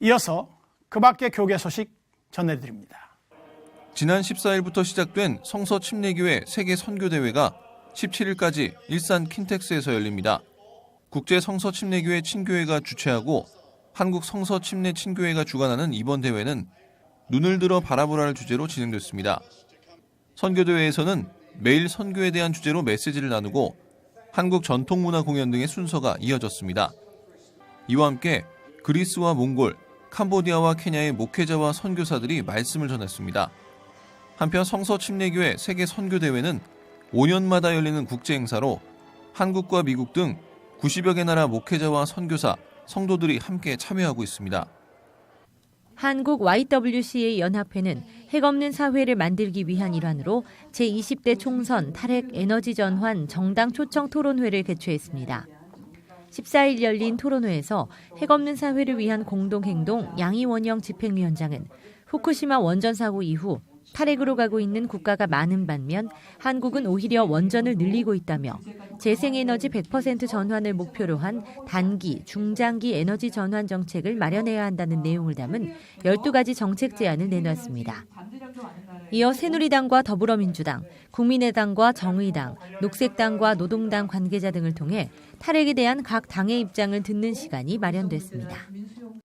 이어서 그 밖의 교계 소식 전해드립니다. 지난 14일부터 시작된 성서 침례교회 세계 선교 대회가 17일까지 일산 킨텍스에서 열립니다. 국제 성서 침례교회 친교회가 주최하고 한국 성서 침례 친교회가 주관하는 이번 대회는 눈을 들어 바라보라를 주제로 진행됐습니다. 선교 대회에서는 매일 선교에 대한 주제로 메시지를 나누고 한국 전통 문화 공연 등의 순서가 이어졌습니다. 이와 함께 그리스와 몽골, 캄보디아와 케냐의 목회자와 선교사들이 말씀을 전했습니다. 한편 성서 침례교회 세계 선교 대회는 5년마다 열리는 국제 행사로 한국과 미국 등 90여 개 나라 목회자와 선교사, 성도들이 함께 참여하고 있습니다. 한국 YWCA 연합회는 핵 없는 사회를 만들기 위한 일환으로 제20대 총선 탈핵 에너지 전환 정당 초청 토론회를 개최했습니다. 14일 열린 토론회에서 핵 없는 사회를 위한 공동행동 양이원영 집행위원장은 후쿠시마 원전 사고 이후 탈핵으로 가고 있는 국가가 많은 반면 한국은 오히려 원전을 늘리고 있다며 재생에너지 100% 전환을 목표로 한 단기, 중장기 에너지 전환 정책을 마련해야 한다는 내용을 담은 12가지 정책 제안을 내놨습니다. 이어 새누리당과 더불어민주당, 국민의당과 정의당, 녹색당과 노동당 관계자 등을 통해 탈핵에 대한 각 당의 입장을 듣는 시간이 마련됐습니다.